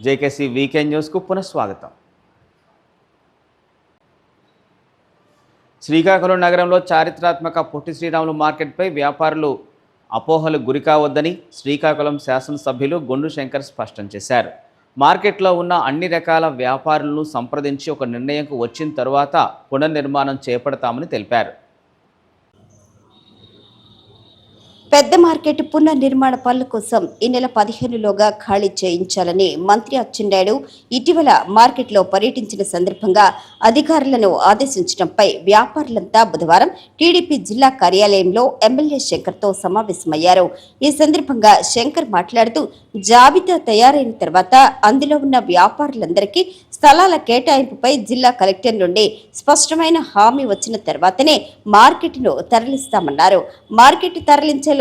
JKC weekend న్యూస్కు పునఃస్వాగతం. శ్రీకాకుళం నగరంలో చారిత్రాత్మక పొట్టి శ్రీరాములు మార్కెట్పై వ్యాపారులు అపోహలు గురికావద్దని శ్రీకాకుళం శాసనసభ్యులు గొండు శంకర్ స్పష్టం చేశారు. మార్కెట్లో ఉన్న అన్ని రకాల వ్యాపారులను సంప్రదించి ఒక నిర్ణయంకు వచ్చిన తరువాత పునర్నిర్మాణం చేపడతామని తెలిపారు. పెద్ద మార్కెట్ పునర్నిర్మాణ పనుల కోసం ఈ నెల పదిహేనులోగా ఖాళీ చేయించాలని మంత్రి అచ్చెన్నాయుడు ఇటీవల మార్కెట్లో పర్యటించిన సందర్భంగా అధికారులను ఆదేశించడంపై వ్యాపారులంతా బుధవారం టీడీపీ జిల్లా కార్యాలయంలో ఎమ్మెల్యే శంకర్తో సమావేశమయ్యారు. ఈ సందర్భంగా శంకర్ మాట్లాడుతూ జాబితా తయారైన తర్వాత అందులో ఉన్న వ్యాపారులందరికీ స్థలాల కేటాయింపుపై జిల్లా కలెక్టర్ నుండి స్పష్టమైన హామీ వచ్చిన తర్వాతనే మార్కెట్ను తరలిస్తామన్నారు. మార్కెట్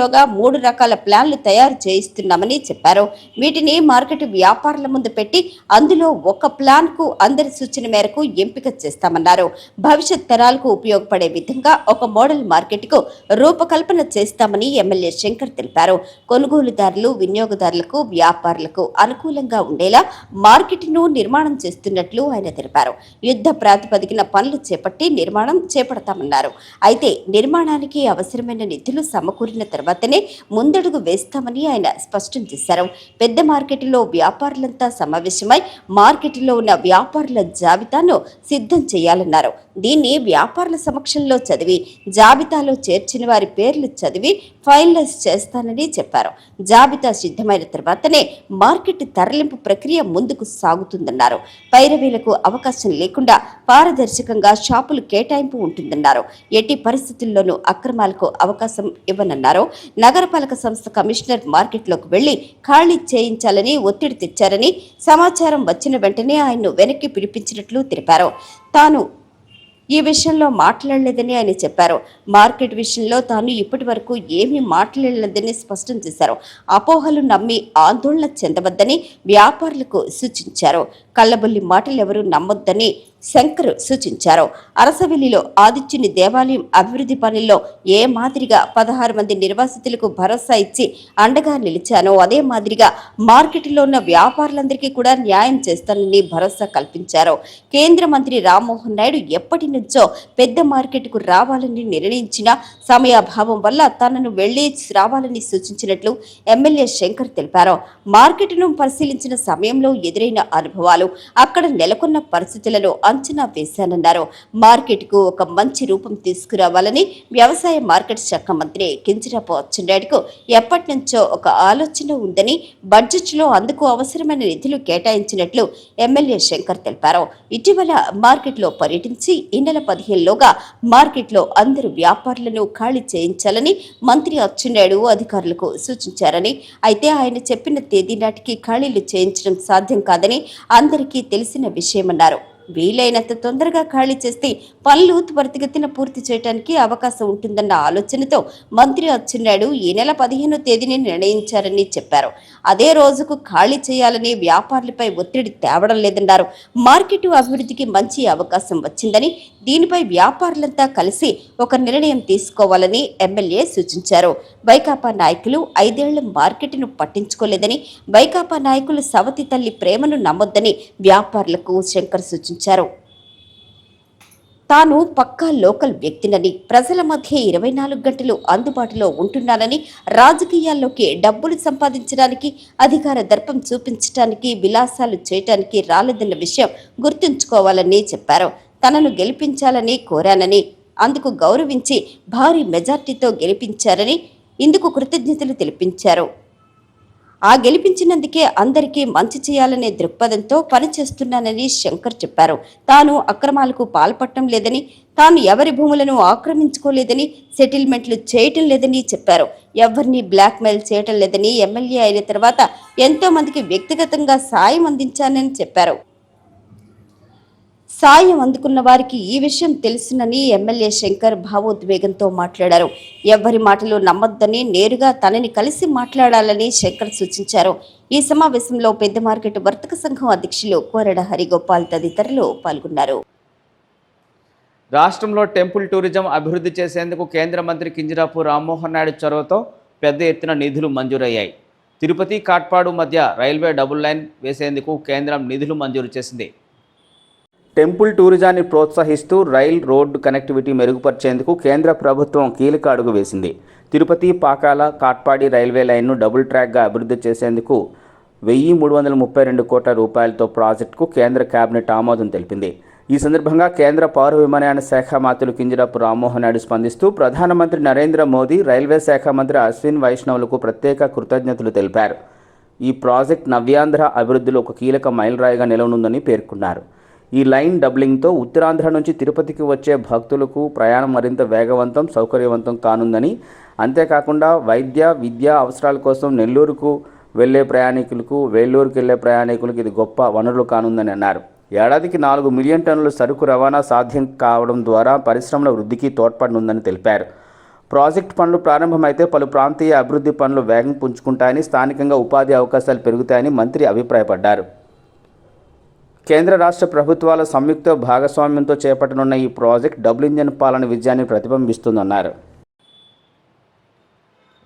తరలించేలోగా మూడు రకాల ప్లాన్లు తయారు చేయిస్తున్నామని చెప్పారు. వీటిని మార్కెట్ వ్యాపారుల ముందు పెట్టి అందులో ఒక ప్లాన్కు అందరి సూచన మేరకు ఎంపిక చేస్తామన్నారు. భవిష్యత్ తరాలకు ఉపయోగపడే విధంగా ఒక మోడల్ మార్కెట్కు రూపకల్పన చేస్తామని ఎమ్మెల్యే శంకర్ తెలిపారు. కొనుగోలుదారులు వినియోగదారులకు వ్యాపారులకు అనుకూలంగా ఉండేలా మార్కెట్ను నిర్మాణం చేస్తున్నట్లు ఆయన తెలిపారు. యుద్ధ ప్రాతిపదికన పనులు చేపట్టి నిర్మాణం చేపడతామన్నారు. అయితే నిర్మాణానికి అవసరమైన నిధులు సమకూరిన తర్వాతనే ముందడుగు వేస్తామని ఆయన స్పష్టం చేశారు. పెద్ద మార్కెట్లో వ్యాపారులంతా సమావేశమై మార్కెట్లో ఉన్న వ్యాపారుల జాబితాను సిద్ధం చేయాలన్నారు. దీన్ని వ్యాపారుల సమక్షంలో చదివి జాబితాలో చేర్చిన వారి పేర్లు చదివి ఫైనలైజ్ చేస్తానని చెప్పారు. జాబితా సిద్ధమైన తర్వాతనే మార్కెట్ తరలింపు ప్రక్రియ ముందుకు సాగుతుందన్నారు. పైరవీలకు అవకాశం లేకుండా పారదర్శకంగా షాపులు కేటాయింపు ఉంటుందన్నారు. ఎట్టి పరిస్థితుల్లోనూ అక్రమాలకు అవకాశం ఇవ్వనన్నారు. నగరపాలక సంస్థ కమిషనర్ మార్కెట్లోకి వెళ్ళి ఖాళీ చేయించాలని ఒత్తిడి తెచ్చారని సమాచారం వచ్చిన వెంటనే ఆయన్ను వెనక్కి పిలిపించినట్లు తెలిపారు. తాను ఈ విషయంలో మాట్లాడలేదని ఆయన చెప్పారు. మార్కెట్ విషయంలో తాను ఇప్పటి వరకు ఏమీ మాట్లాడలేదని స్పష్టం చేశారు. అపోహలు నమ్మి ఆందోళన చెందవద్దని వ్యాపారులకు సూచించారు. కళ్ళబొల్లి మాటలు ఎవరూ నమ్మొద్దని శంకర్ సూచించారు. అరసవెల్లిలో ఆదిత్యుని దేవాలయం అభివృద్ధి పనుల్లో ఏ మాదిరిగా పదహారు మంది నిర్వాసితులకు భరోసా ఇచ్చి అండగా నిలిచానో అదే మాదిరిగా మార్కెట్లో ఉన్న వ్యాపారులందరికీ కూడా న్యాయం చేస్తానని భరోసా కల్పించారు. కేంద్ర మంత్రి రామ్మోహన్ నాయుడు ఎప్పటి నుంచో పెద్ద మార్కెట్కు రావాలని నిర్ణయించిన సమయాభావం వల్ల తనను వెళ్ళి రావాలని సూచించినట్లు ఎమ్మెల్యే శంకర్ తెలిపారు. మార్కెట్ను పరిశీలించిన సమయంలో ఎదురైన అనుభవాలు అక్కడ నెలకొన్న పరిస్థితులను అంచనా వేశానన్నారు. మార్కెట్కు ఒక మంచి రూపం తీసుకురావాలని వ్యవసాయ మార్కెట్ శాఖ మంత్రి కింజరాపు అచ్చెన్నాయుడుకు ఎప్పటి నుంచో ఒక ఆలోచన ఉందని బడ్జెట్లో అందుకు అవసరమైన నిధులు కేటాయించినట్లు ఎమ్మెల్యే శంకర్ తెలిపారు. ఇటీవల మార్కెట్లో పర్యటించి ఈ నెల పదిహేనులోగా మార్కెట్లో అందరు వ్యాపారులను ఖాళీ చేయించాలని మంత్రి అచ్చెన్నాయుడు అధికారులకు సూచించారని అయితే ఆయన చెప్పిన తేదీ నాటికి ఖాళీలు చేయించడం సాధ్యం కాదని అందరికీ తెలిసిన విషయమన్నారు. వీలైనంత తొందరగా ఖాళీ చేస్తే పనులు త్వరితగతిన పూర్తి చేయడానికి అవకాశం ఉంటుందన్న ఆలోచనతో మంత్రి అచ్చెన్నాయుడు ఈ నెల పదిహేనో తేదీని నిర్ణయించారని చెప్పారు. అదే రోజుకు ఖాళీ చేయాలని వ్యాపారులపై ఒత్తిడి తేవడం లేదన్నారు. మార్కెట్ అభివృద్ధికి మంచి అవకాశం వచ్చిందని దీనిపై వ్యాపారులంతా కలిసి ఒక నిర్ణయం తీసుకోవాలని ఎమ్మెల్యే సూచించారు. వైకాపా నాయకులు ఐదేళ్ళ మార్కెట్ను పట్టించుకోలేదని వైకాపా నాయకులు సవతి తల్లి ప్రేమను నమ్మొద్దని వ్యాపారులకు శంకర్ సూచించారు. తాను పక్కా లోకల్ వ్యక్తినని ప్రజల మధ్య ఇరవై నాలుగు గంటలు అందుబాటులో ఉంటున్నానని రాజకీయాల్లోకి డబ్బులు సంపాదించడానికి అధికార దర్పం చూపించడానికి విలాసాలు చేయటానికి రాలేదన్న విషయం గుర్తుంచుకోవాలని చెప్పారు. తనను గెలిపించాలని కోరానని అందుకు గౌరవించి భారీ మెజార్టీతో గెలిపించారని ఇందుకు కృతజ్ఞతలు తెలిపించారు. ఆ గెలిపించినందుకే అందరికీ మంచి చేయాలనే దృక్పథంతో పనిచేస్తున్నానని శంకర్ చెప్పారు. తాను అక్రమాలకు పాల్పడటం లేదని తాను ఎవరి భూములను ఆక్రమించుకోలేదని సెటిల్మెంట్లు చేయటం లేదని చెప్పారు. ఎవరిని బ్లాక్మెయిల్ చేయటం లేదని ఎమ్మెల్యే అయిన తర్వాత ఎంతో మందికి వ్యక్తిగతంగా సాయం అందించానని చెప్పారు. సాయం అందుకున్న వారికి ఈ విషయం తెలుసునని ఎమ్మెల్యే శంకర్ భావోద్వేగంతో మాట్లాడారు. ఎవ్వరి మాటలు నమ్మొద్దని నేరుగా తనని కలిసి మాట్లాడాలని శంకర్ సూచించారు. ఈ సమావేశంలో పెద్ద మార్కెట్ వర్తక సంఘం అధ్యక్షులు కోరడ హరిగోపాల్ తదితరులు పాల్గొన్నారు. రాష్ట్రంలో టెంపుల్ టూరిజం అభివృద్ధి చేసేందుకు కేంద్ర మంత్రి కింజరాపు రామ్మోహన్ నాయుడు చొరవతో పెద్ద ఎత్తున నిధులు మంజూరయ్యాయి. తిరుపతి కాట్పాడు మధ్య రైల్వే డబుల్ లైన్ వేసేందుకు కేంద్రం నిధులు మంజూరు చేసింది. టెంపుల్ టూరిజాన్ని ప్రోత్సహిస్తూ రైల్ రోడ్డు కనెక్టివిటీ మెరుగుపరిచేందుకు కేంద్ర ప్రభుత్వం కీలక అడుగు వేసింది. తిరుపతి పాకాల కాట్పాడి రైల్వే లైన్ను డబుల్ ట్రాక్గా అభివృద్ధి చేసేందుకు వెయ్యి మూడు వందల ముప్పై రెండు కోట్ల రూపాయలతో ప్రాజెక్టుకు కేంద్ర కేబినెట్ ఆమోదం తెలిపింది. ఈ సందర్భంగా కేంద్ర పౌర విమానయాన శాఖ మంత్రులు కింజరాపు రామ్మోహన్ నాయుడు స్పందిస్తూ ప్రధానమంత్రి నరేంద్ర మోదీ రైల్వే శాఖ మంత్రి అశ్విన్ వైష్ణవులకు ప్రత్యేక కృతజ్ఞతలు తెలిపారు. ఈ ప్రాజెక్ట్ నవ్యాంధ్ర అభివృద్ధిలో ఒక కీలక మైలురాయిగా నిలవనుందని పేర్కొన్నారు. ఈ లైన్ డబ్లింగ్తో ఉత్తరాంధ్ర నుంచి తిరుపతికి వచ్చే భక్తులకు ప్రయాణం మరింత వేగవంతం సౌకర్యవంతం కానుందని. అంతేకాకుండా వైద్య విద్యా అవసరాల కోసం నెల్లూరుకు వెళ్ళే ప్రయాణికులకు వేలూరుకు వెళ్ళే ప్రయాణికులకు ఇది గొప్ప వనరులు కానుందని అన్నారు. ఏడాదికి నాలుగు మిలియన్ టన్నుల సరుకు రవాణా సాధ్యం కావడం ద్వారా పరిశ్రమల వృద్ధికి తోడ్పడనుందని తెలిపారు. ప్రాజెక్ట్ పనులు ప్రారంభమైతే పలు ప్రాంతీయ అభివృద్ధి పనులు వేగం పుంజుకుంటాయని స్థానికంగా ఉపాధి అవకాశాలు పెరుగుతాయని మంత్రి అభిప్రాయపడ్డారు. కేంద్ర రాష్ట్ర ప్రభుత్వాల సంయుక్త భాగస్వామ్యంతో చేపట్టనున్న ఈ ప్రాజెక్ట్ డబుల్ ఇంజన్ పాలన విజయాన్ని ప్రతిబింబిస్తుందన్నారు.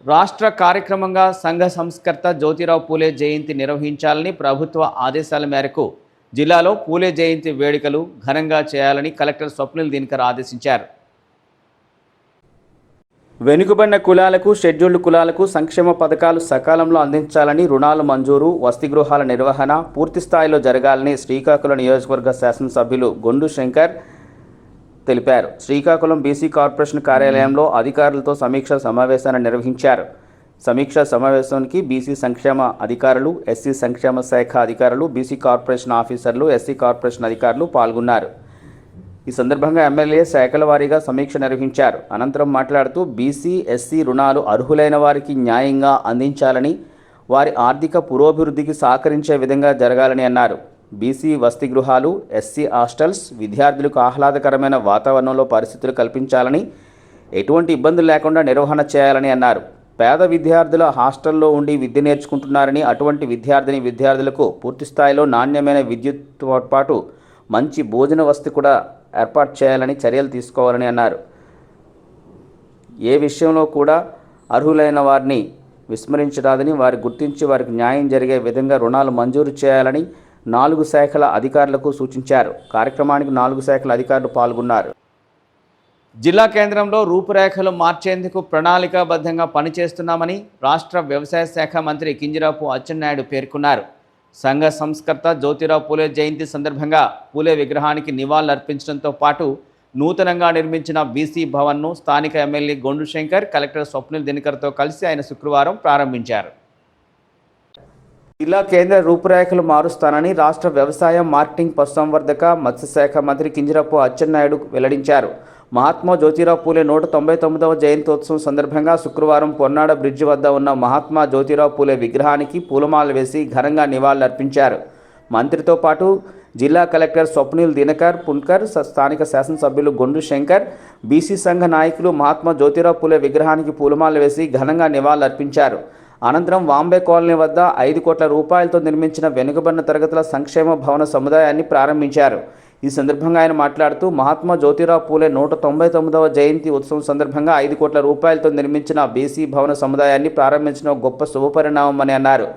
రాష్ట్ర కార్యక్రమంగా సంఘ సంస్కర్త జ్యోతిరావు పూలే జయంతి నిర్వహించాలని ప్రభుత్వ ఆదేశాల మేరకు జిల్లాలో పూలే జయంతి వేడుకలు ఘనంగా చేయాలని కలెక్టర్ స్వప్నిల్ దినకర్ ఆదేశించారు. వెనుకబడిన కులాలకు షెడ్యూల్డ్ కులాలకు సంక్షేమ పథకాలు సకాలంలో అందించాలని రుణాల మంజూరు వసతి గృహాల నిర్వహణ పూర్తి స్థాయిలో జరగాలని శ్రీకాకుళం నియోజకవర్గ శాసనసభ్యులు గొండు శంకర్ తెలిపారు. శ్రీకాకుళం బీసీ కార్పొరేషన్ కార్యాలయంలో అధికారులతో సమీక్ష సమావేశాన్ని నిర్వహించారు. సమీక్షా సమావేశానికి బీసీ సంక్షేమ అధికారులు ఎస్సీ సంక్షేమ శాఖ అధికారులు బీసీ కార్పొరేషన్ ఆఫీసర్లు ఎస్సీ కార్పొరేషన్ అధికారులు పాల్గొన్నారు. ఈ సందర్భంగా ఎమ్మెల్యే శాఖల వారీగా సమీక్ష నిర్వహించారు. అనంతరం మాట్లాడుతూ బీసీ ఎస్సీ రుణాలు అర్హులైన వారికి న్యాయంగా అందించాలని వారి ఆర్థిక పురోభివృద్ధికి సహకరించే విధంగా జరగాలని అన్నారు. బీసీ వసతి గృహాలు ఎస్సీ హాస్టల్స్ విద్యార్థులకు ఆహ్లాదకరమైన వాతావరణంలో పరిస్థితులు కల్పించాలని ఎటువంటి ఇబ్బందులు లేకుండా నిర్వహణ చేయాలని అన్నారు. పేద విద్యార్థుల హాస్టల్లో ఉండి విద్య నేర్చుకుంటున్నారని అటువంటి విద్యార్థిని విద్యార్థులకు పూర్తిస్థాయిలో నాణ్యమైన విద్యుత్తో పాటు మంచి భోజన వసతి కూడా ఏర్పాటు చేయాలని చర్యలు తీసుకోవాలని అన్నారు. ఏ విషయంలో కూడా అర్హులైన వారిని విస్మరించరాదని వారి గుర్తించి వారికి న్యాయం జరిగే విధంగా రుణాలు మంజూరు చేయాలని నాలుగు శాఖల అధికారులకు సూచించారు. కార్యక్రమానికి నాలుగు శాఖల అధికారులు పాల్గొన్నారు. జిల్లా కేంద్రంలో రూపురేఖలు మార్చేందుకు ప్రణాళికాబద్ధంగా పనిచేస్తున్నామని రాష్ట్ర వ్యవసాయ శాఖ మంత్రి కింజరాపు అచ్చెన్నాయుడు పేర్కొన్నారు. సంఘ సంస్కర్త జ్యోతిరావు పూలే జయంతి సందర్భంగా పూలే విగ్రహానికి నివాళులర్పించడంతో పాటు నూతనంగా నిర్మించిన బీసీ భవన్ను స్థానిక ఎమ్మెల్యే గొండు శంకర్ కలెక్టర్ స్వప్నిల్ దినకర్తో కలిసి ఆయన శుక్రవారం ప్రారంభించారు. జిల్లా కేంద్ర రూపురేఖలు మారుస్తానని రాష్ట్ర వ్యవసాయ మార్కెటింగ్ పశుసంవర్ధక మత్స్యశాఖ మంత్రి కింజరపు అచ్చెన్నాయుడు వెల్లడించారు. మహాత్మా జ్యోతిరావు పూలే నూట తొంభై తొమ్మిదవ జయంతోత్సవం సందర్భంగా శుక్రవారం పొన్నాడ బ్రిడ్జి వద్ద ఉన్న మహాత్మా జ్యోతిరావు పూలే విగ్రహానికి పూలమాల వేసి ఘనంగా నివాళులర్పించారు మంత్రితో పాటు జిల్లా కలెక్టర్ స్వప్నిల్ దినకర్ పున్కర్ స్థానిక శాసనసభ్యులు గొండు శంకర్ బీసీ సంఘ నాయకులు మహాత్మా జ్యోతిరావు పూలే విగ్రహానికి పూలమాల వేసి ఘనంగా నివాళులర్పించారు అనంతరం వాంబే కాలనీ వద్ద ఐదు కోట్ల రూపాయలతో నిర్మించిన వెనుకబడిన తరగతుల సంక్షేమ భవన సముదాయాన్ని ప్రారంభించారు. ఈ సందర్భంగా ఆయన మాట్లాడుతూ మహాత్మా జ్యోతిరావు పూలే నూట తొంభై తొమ్మిదవ జయంతి ఉత్సవం సందర్భంగా ఐదు కోట్ల రూపాయలతో నిర్మించిన బీసీ భవన సముదాయాన్ని ప్రారంభించిన గొప్ప గొప్ప శుభపరిణామమని అన్నారు.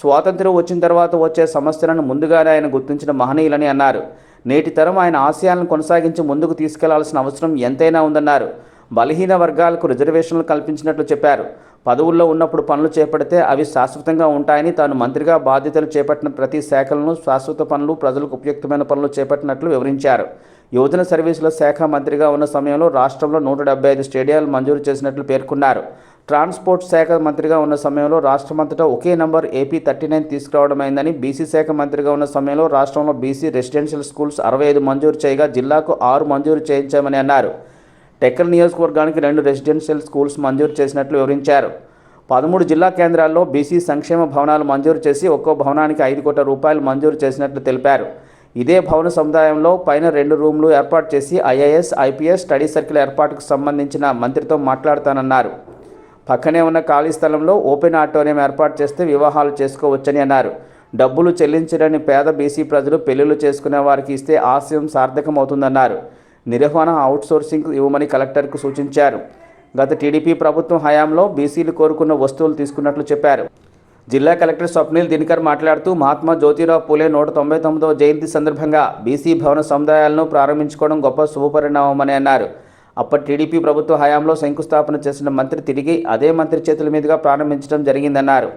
స్వాతంత్ర్యం వచ్చిన తర్వాత వచ్చే సమస్యలను ముందుగానే ఆయన గుర్తించిన మహనీయులని అన్నారు. నేటి తరం ఆయన ఆశయాలను కొనసాగించి ముందుకు తీసుకెళ్ళాల్సిన అవసరం ఎంతైనా ఉందన్నారు. బలహీన వర్గాలకు రిజర్వేషన్లు కల్పించినట్లు చెప్పారు. పదవుల్లో ఉన్నప్పుడు పనులు చేపడితే అవి శాశ్వతంగా ఉంటాయని తాను మంత్రిగా బాధ్యతలు చేపట్టిన ప్రతి శాఖలను శాశ్వత పనులు ప్రజలకు ఉపయుక్తమైన పనులు చేపట్టినట్లు వివరించారు. యువజన సర్వీసుల శాఖ మంత్రిగా ఉన్న సమయంలో రాష్ట్రంలో నూట డెబ్బై ఐదు స్టేడియాలు మంజూరు చేసినట్లు పేర్కొన్నారు. ట్రాన్స్పోర్ట్ శాఖ మంత్రిగా ఉన్న సమయంలో రాష్ట్రమంతటా ఒకే నంబర్ ఏపీ థర్టీ నైన్ తీసుకురావడమైందని బీసీ శాఖ మంత్రిగా ఉన్న సమయంలో రాష్ట్రంలో బీసీ రెసిడెన్షియల్ స్కూల్స్ అరవై ఐదు మంజూరు చేయగా జిల్లాకు ఆరు మంజూరు చేయించామని అన్నారు. టెక్కల్ నియోజకవర్గానికి రెండు రెసిడెన్షియల్ స్కూల్స్ మంజూరు చేసినట్లు వివరించారు. పదమూడు జిల్లా కేంద్రాల్లో బీసీ సంక్షేమ భవనాలు మంజూరు చేసి ఒక్కో భవనానికి ఐదు కోట్ల రూపాయలు మంజూరు చేసినట్లు తెలిపారు. ఇదే భవన సముదాయంలో పైన రెండు రూమ్లు ఏర్పాటు చేసి ఐఏఎస్ ఐపీఎస్ స్టడీ సర్కిల్ ఏర్పాటుకు సంబంధించిన మంత్రితో మాట్లాడతానన్నారు. పక్కనే ఉన్న ఖాళీ స్థలంలో ఓపెన్ ఆడిటోరియం ఏర్పాటు చేస్తే వివాహాలు చేసుకోవచ్చని అన్నారు. డబ్బులు చెల్లించడని పేద బీసీ ప్రజలు పెళ్ళిళ్ళు చేసుకునే వారికి ఇస్తే ఆశయం సార్థకమవుతుందన్నారు. నిర్వహణ అవుట్సోర్సింగ్ ఇవ్వమని కలెక్టర్కు సూచించారు. గత టీడీపీ ప్రభుత్వం హయాంలో బీసీలు కోరుకున్న వస్తువులు తీసుకున్నట్లు చెప్పారు. జిల్లా కలెక్టర్ స్వప్నిల్ దినకర్ మాట్లాడుతూ మహాత్మా జ్యోతిరావు పూలే నూట తొంభై తొమ్మిదవ జయంతి సందర్భంగా బీసీ భవన సముదాయాలను ప్రారంభించుకోవడం గొప్ప శుభపరిణామమని అన్నారు. అప్పటి టీడీపీ ప్రభుత్వ హయాంలో శంకుస్థాపన చేసిన మంత్రి తిరిగి అదే మంత్రి చేతుల మీదుగా ప్రారంభించడం జరిగిందన్నారు.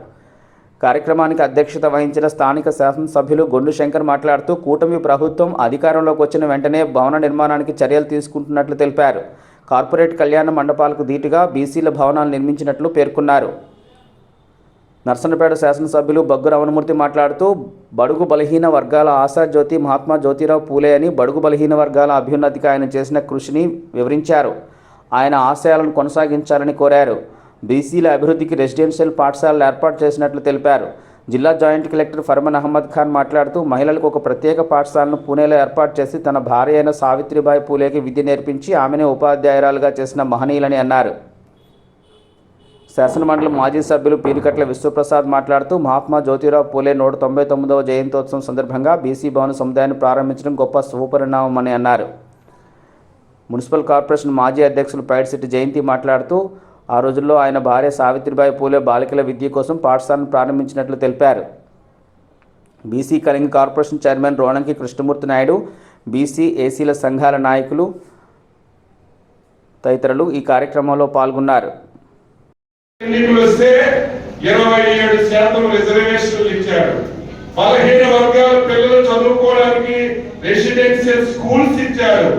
కార్యక్రమానికి అధ్యక్షత వహించిన స్థానిక శాసనసభ్యులు గొండు శంకర్ మాట్లాడుతూ కూటమి ప్రభుత్వం అధికారంలోకి వచ్చిన వెంటనే భవన నిర్మాణానికి చర్యలు తీసుకుంటున్నట్లు తెలిపారు. కార్పొరేట్ కళ్యాణ మండపాలకు ధీటుగా బీసీల భవనాలు నిర్మించినట్లు పేర్కొన్నారు. నర్సన్నపేట శాసనసభ్యులు బగ్గు రమణమూర్తి మాట్లాడుతూ బడుగు బలహీన వర్గాల ఆశాజ్యోతి మహాత్మా జ్యోతిరావు పూలే అని బడుగు బలహీన వర్గాల అభ్యున్నతికి ఆయన చేసిన కృషిని వివరించారు. ఆయన ఆశయాలను కొనసాగించాలని కోరారు. బీసీల అభివృద్ధికి రెసిడెన్షియల్ పాఠశాలలు ఏర్పాటు చేసినట్లు తెలిపారు. జిల్లా జాయింట్ కలెక్టర్ ఫర్మన్ అహ్మద్ ఖాన్ మాట్లాడుతూ మహిళలకు ఒక ప్రత్యేక పాఠశాలను పూణేలో ఏర్పాటు చేసి తన భార్య అయిన సావిత్రిబాయి పూలేకి విద్య నేర్పించి ఆమెనే ఉపాధ్యాయురాలుగా చేసిన మహనీయులని అన్నారు. శాసనమండలి మాజీ సభ్యులు పీరికట్ల విశ్వప్రసాద్ మాట్లాడుతూ మహాత్మా జ్యోతిరావు పూలే నూట తొంభై తొమ్మిదవ జయంతోత్సవం సందర్భంగా బీసీ భవన సముదాయాన్ని ప్రారంభించడం గొప్ప శుభపరిణామమని అన్నారు. మున్సిపల్ కార్పొరేషన్ మాజీ అధ్యక్షులు పైడిశెట్టి జయంతి మాట్లాడుతూ ఆ రోజుల్లో ఆయన భార్య సావిత్రిబాయి పూలే బాలికల విద్య కోసం పాఠశాలను ప్రారంభించినట్లు తెలిపారు. BC Kalinga corporation chairman Ronanki Krishnamurthy Naidu BC ఏసీల సంఘాల నాయకులు తదితరులు ఈ కార్యక్రమంలో పాల్గొన్నారు. ఇరవై ఏడు శాతం రిజర్వేషన్లు ఇచ్చాడు బలహీన వర్గాల పిల్లలు చదువుకోవడానికి రెసిడెన్షియల్ స్కూల్స్ ఇచ్చారు.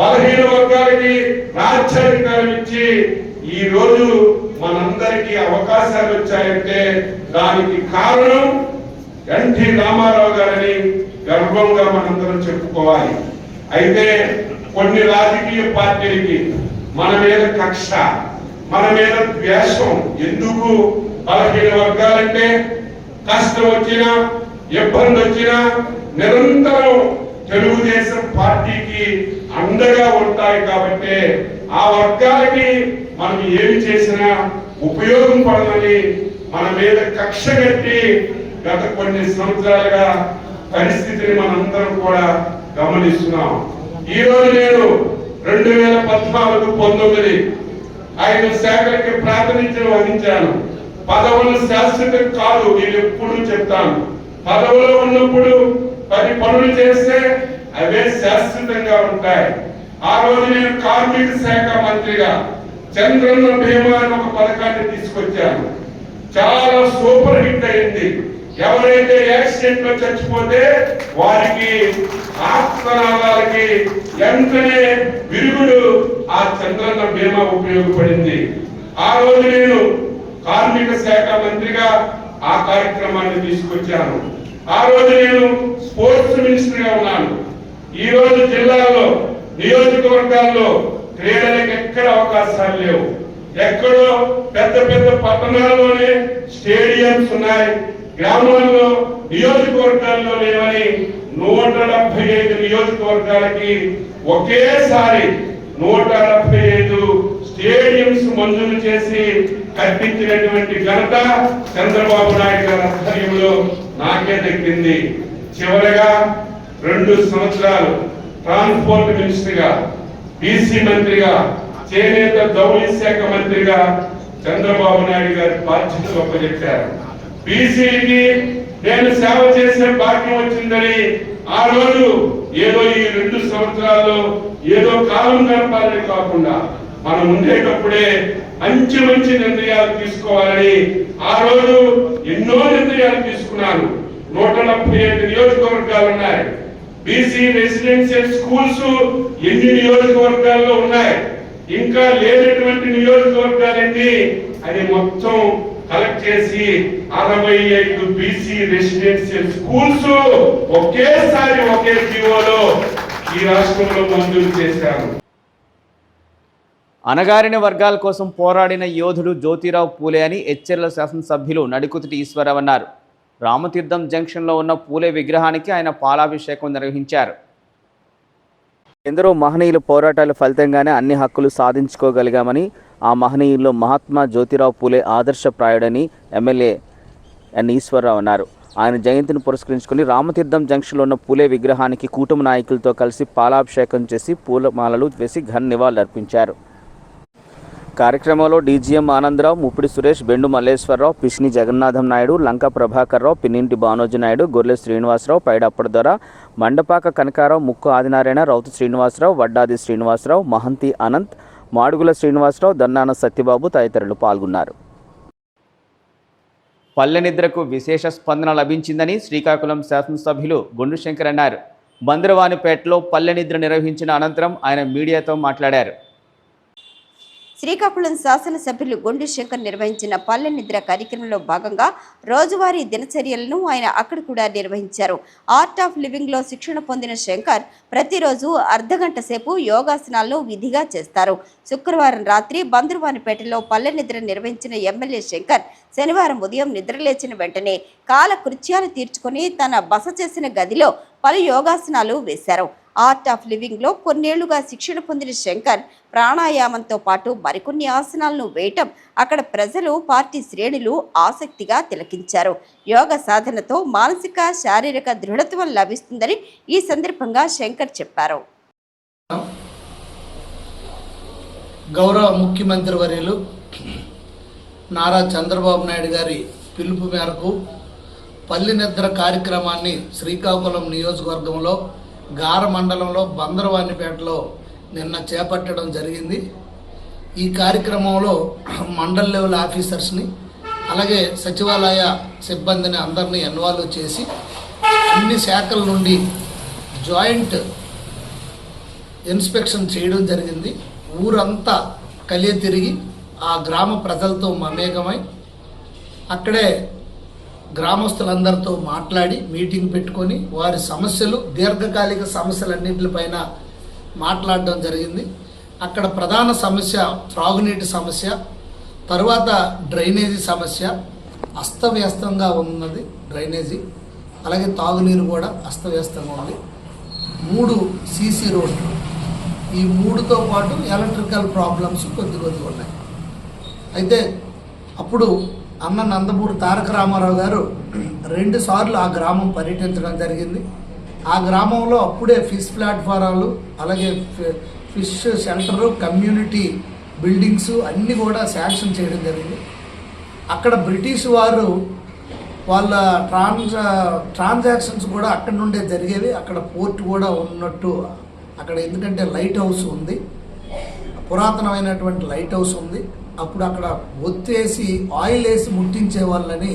బలహీన వర్గాలకి రాజ్యాధికారం ఇచ్చి ఈ రోజు మనందరికీ అవకాశాలు వచ్చాయంటే దానికి కారణం ఎన్టీ రామారావు గారని గర్వంగా మనందరం చెప్పుకోవాలి. అయితే కొన్ని రాజకీయ పార్టీలకి మన మీద కక్ష మన మీద ద్వేషం ఎందుకు? బలహీన వర్గాలంటే కష్టం వచ్చినా ఇబ్బంది వచ్చినా నిరంతరం తెలుగుదేశం పార్టీకి అండగా ఉంటాయి కాబట్టి ఆ వర్గాలకి మనం ఏమి చేసినా ఉపయోగం పడదని మన మీద కక్ష కట్టి గత కొన్ని సంవత్సరాలుగా పరిస్థితిని మనందరం కూడా గమనిస్తున్నాం. ఈ రోజు నేను రెండు వేల పద్నాలుగు పంతొమ్మిది ఐదు శాఖలకి ప్రాతినిధ్యం వహించాను. పదవులు శాశ్వతం కాదు నేను ఎప్పుడు చెప్తాను. పదవులో ఉన్నప్పుడు పది పనులు చేస్తే అవే శాశ్వతంగా ఉంటాయి. ఆ రోజు నేను కార్మిక శాఖ మంత్రిగా చంద్రన్న బీమా అని ఒక పథకాన్ని తీసుకొచ్చాను చాలా సూపర్ హిట్ అయింది. ఎవరైతే యాక్సిడెంట్లో చచ్చిపోతే వారికి ఆత్మనాదాలకి వెంటనే విరుగుడు ఆ చంద్రన్న బీమా ఉపయోగపడింది. ఆ రోజు నేను కార్మిక శాఖ మంత్రిగా ఆ కార్యక్రమాన్ని తీసుకొచ్చాను. ఆ రోజు నేను స్పోర్ట్స్ మినిస్టర్గా ఉన్నాను. ఈ రోజు జిల్లాలో నియోజకవర్గాల్లో క్రీడలకు ఎక్కడ అవకాశాలు లేవు. ఎక్కడో పెద్ద పెద్ద పట్టణాల్లోనే స్టేడియంస్ ఉన్నాయి. గ్రామాల్లో నియోజకవర్గాల్లో లేవని నూట డెబ్బై ఐదు నియోజకవర్గాలకి ఒకేసారి నూట డెబ్బై ఐదు స్టేడియంస్ మంజూరు చేసి కల్పించినటువంటి ఘనత చంద్రబాబు నాయుడు గారి ఆధ్వర్యంలో నాకే దక్కింది. చివరగా రెండు సంవత్సరాలు ట్రాన్స్పోర్ట్ మినిస్టర్గా బీసీ మంత్రిగా చేనేత జౌళి శాఖ మంత్రిగా చంద్రబాబు నాయుడు గారి బాధ్యతలు అప్పచెప్పారు. బీసీకి నేను సేవ చేసిన భాగ్యం వచ్చిందని ఆ రోజు ఏదో ఈ రెండు సంవత్సరాల్లో ఏదో కాలం గడపాలని కాకుండా మనం ఉండేటప్పుడే మంచి మంచి నిర్ణయాలు తీసుకోవాలని ఆ రోజు ఎన్నో నిర్ణయాలు తీసుకున్నాను నూట నలభై ఏడు నియోజకవర్గాలు ఉన్నాయి. బీసీ రెసిడెన్షియల్ స్కూల్స్ ఎన్ని నియోజకవర్గాల్లో ఉన్నాయి? ఇంకా లేనటువంటి నియోజకవర్గాలన్నీ అది మొత్తం కలెక్ట్ చేసి అరవై ఐదు బీసీ రెసిడెన్షియల్ స్కూల్స్ ఒకేసారి ఒకే జీవోలో ఈ రాష్ట్రంలో మంజూరు చేశారు. అనగారిన వర్గాల కోసం పోరాడిన యోధుడు జ్యోతిరావు పూలే అని హెచ్చెర్ల శాసనసభ్యులు నడికుతిటి ఈశ్వరరావు అన్నారు. రామతీర్థం జంక్షన్లో ఉన్న పూలే విగ్రహానికి ఆయన పాలాభిషేకం నిర్వహించారు. ఎందరో మహనీయుల పోరాటాల ఫలితంగానే అన్ని హక్కులు సాధించుకోగలిగామని ఆ మహనీయుల్లో మహాత్మా జ్యోతిరావు పూలే ఆదర్శప్రాయుడని ఎమ్మెల్యే ఎన్ ఈశ్వరరావు అన్నారు. ఆయన జయంతిని పురస్కరించుకుని రామతీర్థం జంక్షన్లో ఉన్న పూలే విగ్రహానికి కూటమి నాయకులతో కలిసి పాలాభిషేకం చేసి పూలమాలలు వేసి ఘన నివాళులర్పించారు. కార్యక్రమంలో డీజీఎం ఆనందరావు ముప్పిడి సురేష్ బెండు మల్లేశ్వరరావు పిష్ని జగన్నాథం నాయుడు లంక ప్రభాకర్రావు పిన్నింటి బానోజీ నాయుడు గొర్రె శ్రీనివాసరావు పైడప్పటి దొర మండపాక కనకారావు ముక్కు ఆదినారాయణ రౌతు శ్రీనివాసరావు వడ్డాది శ్రీనివాసరావు మహంతి అనంత్ మాడుగుల శ్రీనివాసరావు దన్నాన సత్యబాబు తదితరులు పాల్గొన్నారు. పల్లె నిద్రకు విశేష స్పందన లభించిందని శ్రీకాకుళం శాసనసభ్యులు గుండు శంకర్ అన్నారు బందరవానిపేటలో పల్లె నిద్ర నిర్వహించిన అనంతరం ఆయన మీడియాతో మాట్లాడారు. శ్రీకాకుళం శాసనసభ్యులు గొండు శంకర్ నిర్వహించిన పల్లె నిద్ర కార్యక్రమంలో భాగంగా రోజువారీ దినచర్యలను ఆయన అక్కడ కూడా నిర్వహించారు. ఆర్ట్ ఆఫ్ లివింగ్లో శిక్షణ పొందిన శంకర్ ప్రతిరోజు అర్ధగంట సేపు యోగాసనాలను విధిగా చేస్తారు. శుక్రవారం రాత్రి బందరువానిపేటలో పల్లె నిద్ర నిర్వహించిన ఎమ్మెల్యే శంకర్ శనివారం ఉదయం నిద్రలేచిన వెంటనే కాల కృత్యాలు తీర్చుకొని తన బస చేసిన గదిలో పలు యోగాసనాలు వేశారు. ఆర్ట్ ఆఫ్ లివింగ్లో కొన్నేళ్ళుగా శిక్షణ పొందిన శంకర్ ప్రాణాయామంతో పాటు మరికొన్ని ఆసనాలను వేయటం అక్కడ ప్రజలు పార్టీ శ్రేణులు ఆసక్తిగా తిలకించారు. యోగ సాధనతో మానసిక శారీరక దృఢత్వం లభిస్తుందని ఈ సందర్భంగా శంకర్ చెప్పారు. గౌరవ ముఖ్యమంత్రి వర్యులు నారా చంద్రబాబు నాయుడు గారి పిలుపు మేరకు పల్లి నిద్ర కార్యక్రమాన్ని శ్రీకాకుళం నియోజకవర్గంలో గార మండలంలో బందరవాణిపేటలో నిన్న చేపట్టడం జరిగింది. ఈ కార్యక్రమంలో మండల్ లెవెల్ ఆఫీసర్స్ని అలాగే సచివాలయ సిబ్బందిని అందరినీ ఇన్వాల్వ్ చేసి అన్ని శాఖల నుండి జాయింట్ ఇన్స్పెక్షన్ చేయడం జరిగింది. ఊరంతా కలియ తిరిగి ఆ గ్రామ ప్రజలతో మమేకమై అక్కడే గ్రామస్తులందరితో మాట్లాడి మీటింగ్ పెట్టుకొని వారి సమస్యలు దీర్ఘకాలిక సమస్యలన్నింటిపైన మాట్లాడడం జరిగింది. అక్కడ ప్రధాన సమస్య త్రాగునీటి సమస్య తరువాత డ్రైనేజీ సమస్య అస్తవ్యస్తంగా ఉన్నది డ్రైనేజీ అలాగే తాగునీరు కూడా అస్తవ్యస్తంగా ఉంది. మూడు సీసీ రోడ్లు. ఈ మూడుతో పాటు ఎలక్ట్రికల్ ప్రాబ్లమ్స్ కొద్ది కొద్దిగా ఉన్నాయి. అయితే అప్పుడు అన్న నందమూరి తారక రామారావు గారు రెండు సార్లు ఆ గ్రామం పర్యటించడం జరిగింది. ఆ గ్రామంలో అప్పుడే ఫిష్ ప్లాట్ఫారాలు అలాగే ఫి- ఫిష్ సెంటరు కమ్యూనిటీ బిల్డింగ్స్ అన్నీ కూడా శాంక్షన్ చేయడం జరిగింది. అక్కడ బ్రిటిష్ వారు వాళ్ళ ట్రాన్స్ ట్రాన్సాక్షన్స్ కూడా అక్కడ నుండే జరిగేవి. అక్కడ పోర్ట్ కూడా ఉన్నట్టు అక్కడ ఎందుకంటే లైట్ హౌస్ ఉంది. పురాతనమైనటువంటి లైట్ హౌస్ ఉంది. అప్పుడు అక్కడ ఒత్తేసి ఆయిల్ వేసి ముట్టించే వాళ్ళని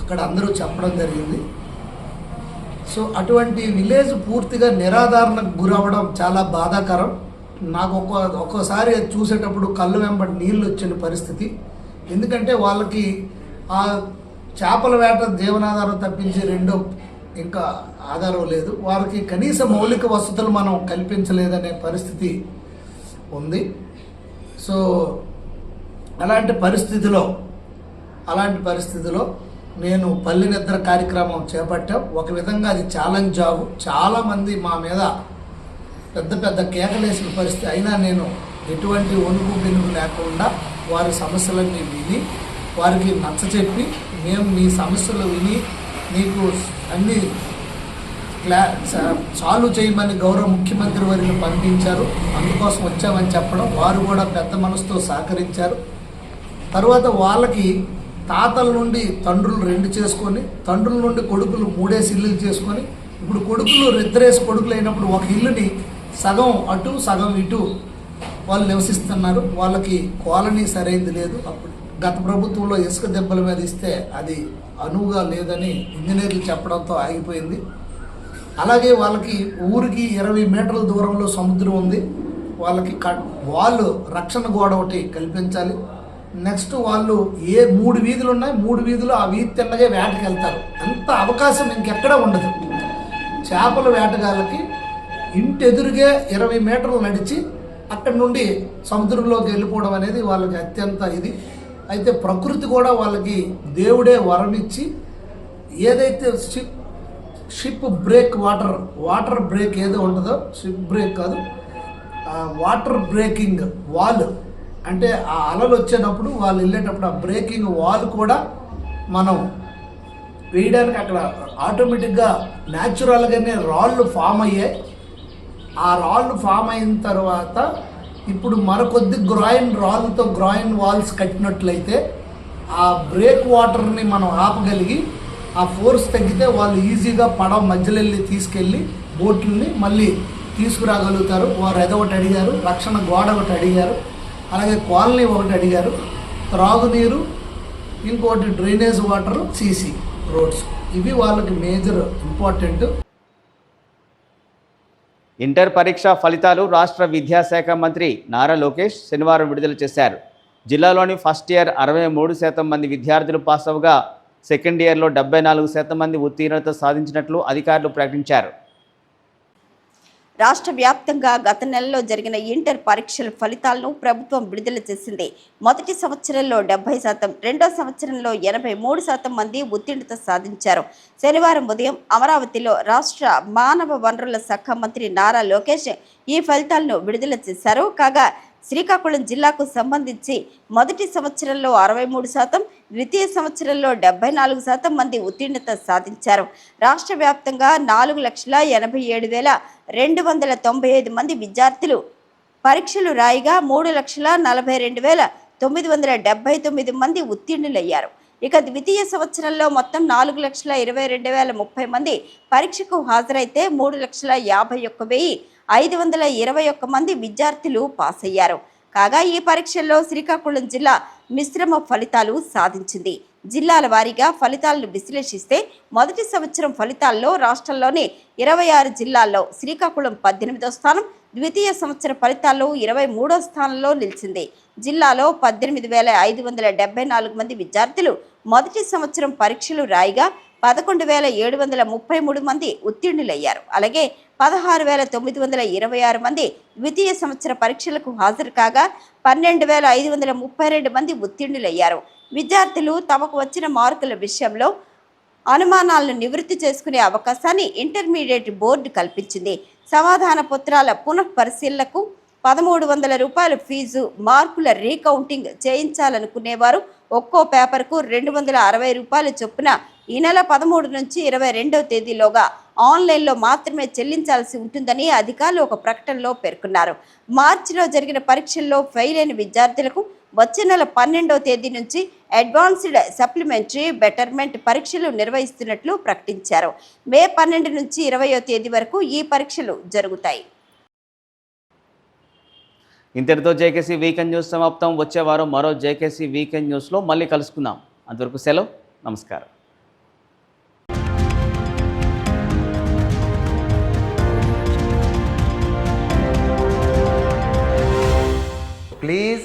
అక్కడ అందరూ చెప్పడం జరిగింది. సో అటువంటి విలేజ్ పూర్తిగా నిరాధారణకు గురవడం చాలా బాధాకరం. నాకు ఒక్క ఒక్కోసారి అది చూసేటప్పుడు కళ్ళు వెంబడి నీళ్ళు వచ్చిన పరిస్థితి. ఎందుకంటే వాళ్ళకి ఆ చేపల వేట జీవనాధారం తప్పించి రెండో ఇంకా ఆధారం లేదు. వారికి కనీస మౌలిక వసతులు మనం కల్పించలేదనే పరిస్థితి ఉంది. సో అలాంటి పరిస్థితిలో అలాంటి పరిస్థితిలో నేను పల్లి నిద్ర కార్యక్రమం చేపట్టాం. ఒక విధంగా అది ఛాలెంజ్ జాబ్ చాలామంది మా మీద పెద్ద పెద్ద కేకలేసిన పరిస్థితి అయినా నేను ఎటువంటి వణుకు బెనుగు లేకుండా వారి సమస్యలన్నీ విని వారికి నచ్చచెప్పి మేము మీ సమస్యలు విని మీకు అన్ని క్లా సాల్వ్ చేయమని గౌరవ ముఖ్యమంత్రి వారిని పంపించారు. అందుకోసం వచ్చామని చెప్పడం వారు కూడా పెద్ద మనసుతో సహకరించారు. తర్వాత వాళ్ళకి తాతల నుండి తండ్రులు రెండు చేసుకొని తండ్రుల నుండి కొడుకులు మూడేసి ఇల్లులు చేసుకొని ఇప్పుడు కొడుకులు ఇద్దరేసి కొడుకులు అయినప్పుడు ఒక ఇల్లుని సగం అటు సగం ఇటు వాళ్ళు నివసిస్తున్నారు. వాళ్ళకి కాలనీ సరైంది లేదు. అప్పుడు గత ప్రభుత్వంలో ఇసుక దెబ్బల మీద ఇస్తే అది అనువుగా లేదని ఇంజనీర్లు చెప్పడంతో ఆగిపోయింది. అలాగే వాళ్ళకి ఊరికి ఇరవై మీటర్ల దూరంలో సముద్రం ఉంది. వాళ్ళకి క- వాళ్ళు రక్షణ గోడ ఒకటి కల్పించాలి. నెక్స్ట్ వాళ్ళు ఏ మూడు వీధులు ఉన్నాయి మూడు వీధులు ఆ వీధి తిన్నగే వేటకి వెళ్తారు. అంత అవకాశం ఇంకెక్కడ ఉండదు. చేపల వేటగాళ్ళకి ఇంటి ఎదురుగే ఇరవై మీటర్లు నడిచి అక్కడి నుండి సముద్రంలోకి వెళ్ళిపోవడం అనేది వాళ్ళకి అత్యంత ఇది. అయితే ప్రకృతి కూడా వాళ్ళకి దేవుడే వరం ఇచ్చి ఏదైతే ship ship break water water break ఏదో ఉంటుందో షిప్ బ్రేక్ కాదు వాటర్ బ్రేకింగ్ వాల్ అంటే ఆ అలలు వచ్చేటప్పుడు వాళ్ళు వెళ్ళేటప్పుడు ఆ బ్రేకింగ్ వాల్ కూడా మనం వేయడానికి అక్కడ ఆటోమేటిక్గా న్యాచురల్గానే రాళ్ళు ఫామ్ అయ్యాయి. ఆ రాళ్ళు ఫామ్ అయిన తర్వాత ఇప్పుడు మరొకొద్ది గ్రాయిన్ రాళ్ళతో గ్రాయిన్ వాల్స్ కట్టినట్లయితే ఆ బ్రేక్ వాటర్ని మనం ఆపగలిగి ఆ ఫోర్స్ తగ్గితే వాళ్ళు ఈజీగా పడవ మధ్యలో వెళ్ళి తీసుకెళ్ళి బోట్లని మళ్ళీ తీసుకురాగలుగుతారు. వారు ఎదొకటి అడిగారు రక్షణ గోడ ఒకటి అడిగారు. అలాగే కాలనీ ఒకటి అడిగారు. త్రాగునీరు ఇంకోటి డ్రైనేజ్ వాటర్ సీసీ రోడ్స్. ఇవి వాళ్ళకి మేజర్ ఇంపార్టెంట్. ఇంటర్ పరీక్ష ఫలితాలు రాష్ట్ర విద్యాశాఖ మంత్రి నారా లోకేష్ శనివారం విడుదల చేశారు. జిల్లాలోని ఫస్ట్ ఇయర్ అరవై మూడు శాతం మంది విద్యార్థులు పాస్ అవగా సెకండ్ ఇయర్లో డెబ్బై నాలుగు శాతం మంది ఉత్తీర్ణత సాధించినట్లు అధికారులు ప్రకటించారు. రాష్ట్ర వ్యాప్తంగా గత నెలలో జరిగిన ఇంటర్ పరీక్షల ఫలితాలను ప్రభుత్వం విడుదల చేసింది. మొదటి సంవత్సరంలో డెబ్బై శాతం రెండో సంవత్సరంలో ఎనభై మూడు శాతం మంది ఉత్తీర్ణత సాధించారు. శనివారం ఉదయం అమరావతిలో రాష్ట్ర మానవ వనరుల శాఖ మంత్రి నారా లోకేష్ ఈ ఫలితాలను విడుదల చేశారు. కాగా శ్రీకాకుళం జిల్లాకు సంబంధించి మొదటి సంవత్సరంలో అరవై మూడు శాతం ద్వితీయ సంవత్సరంలో డెబ్బై నాలుగు శాతం మంది ఉత్తీర్ణత సాధించారు. రాష్ట్ర వ్యాప్తంగా నాలుగు లక్షల ఎనభై ఏడు వేల రెండు వందల తొంభై ఐదు మంది విద్యార్థులు పరీక్షలు రాయిగా మూడు లక్షల నలభై రెండు వేల తొమ్మిది వందల డెబ్బై తొమ్మిది మంది ఉత్తీర్ణులయ్యారు. ఇక ద్వితీయ సంవత్సరంలో మొత్తం నాలుగు లక్షల ఇరవై రెండు వేల ముప్పై మంది పరీక్షకు హాజరైతే మూడు లక్షల యాభై ఒక్క వెయ్యి ఐదు వందల ఇరవై ఒక్క మంది విద్యార్థులు పాస్ అయ్యారు. కాగా ఈ పరీక్షల్లో శ్రీకాకుళం జిల్లా మిశ్రమ ఫలితాలు సాధించింది. జిల్లాల వారీగా ఫలితాలను విశ్లేషిస్తే మొదటి సంవత్సరం ఫలితాల్లో రాష్ట్రంలోని ఇరవై ఆరు జిల్లాల్లో శ్రీకాకుళం పద్దెనిమిదో స్థానం ద్వితీయ సంవత్సర ఫలితాల్లో ఇరవై మూడో స్థానంలో నిలిచింది. జిల్లాలో పద్దెనిమిది వేల ఐదు వందల డెబ్బై నాలుగు మంది విద్యార్థులు మొదటి సంవత్సరం పరీక్షలు రాయిగా పదకొండు వేల ఏడు వందల ముప్పై మూడు మంది ఉత్తీర్ణులయ్యారు. అలాగే పదహారు వేల తొమ్మిది వందల ఇరవై ఆరు మంది ద్వితీయ సంవత్సర పరీక్షలకు హాజరు కాగా పన్నెండు వేల ఐదు వందల ముప్పై రెండు మంది ఉత్తీర్ణులయ్యారు. విద్యార్థులు తమకు వచ్చిన మార్కుల విషయంలో అనుమానాలను నివృత్తి చేసుకునే అవకాశాన్ని ఇంటర్మీడియట్ బోర్డు కల్పించింది. సమాధాన పత్రాల పునఃపరిశీలనకు పదమూడు వందల రూపాయల ఫీజు మార్కుల రీకౌంటింగ్ చేయించాలనుకునేవారు. ఒక్కో పేపర్కు రెండు వందల అరవై రూపాయల చొప్పున ఈ నెల పదమూడు నుంచి ఇరవై రెండవ తేదీలోగా ఆన్లైన్లో మాత్రమే చెల్లించాల్సి ఉంటుందని అధికారులు ఒక ప్రకటనలో పేర్కొన్నారు. మార్చిలో జరిగిన పరీక్షల్లో ఫెయిల్ అయిన విద్యార్థులకు వచ్చే నెల పన్నెండవ తేదీ నుంచి అడ్వాన్స్డ్ సప్లిమెంటరీ బెటర్మెంట్ పరీక్షలు నిర్వహిస్తున్నట్లు ప్రకటించారు. మే పన్నెండు నుంచి ఇరవయో తేదీ వరకు ఈ పరీక్షలు జరుగుతాయి. ఇంతటితో జేకేసీ వీకెండ్ న్యూస్ సమాప్తం. వచ్చే వారం మరో జేకేసీ వీకెండ్ న్యూస్లో మళ్ళీ కలుసుకుందాం. అంతవరకు సెలవు నమస్కారం. Please